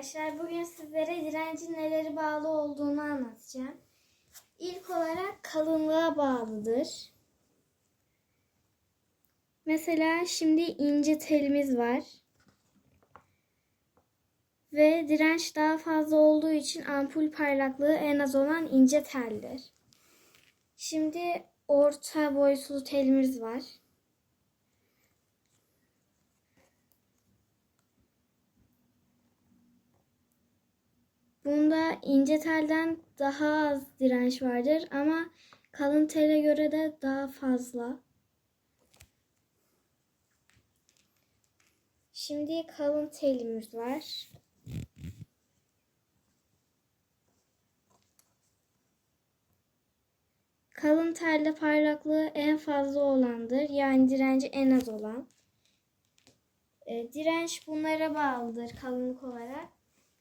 arkadaşlar. Bugün sizlere direncin neleri bağlı olduğunu anlatacağım. İlk olarak kalınlığa bağlıdır. Mesela şimdi ince telimiz var. Ve direnç daha fazla olduğu için ampul parlaklığı en az olan ince teldir. Şimdi orta boyutlu telimiz var. Bunda ince telden daha az direnç vardır ama kalın tele göre de daha fazla. Şimdi kalın telimiz var. Kalın telde parlaklığı en fazla olandır. Yani direnci en az olan. E, direnç bunlara bağlıdır kalınlık olarak.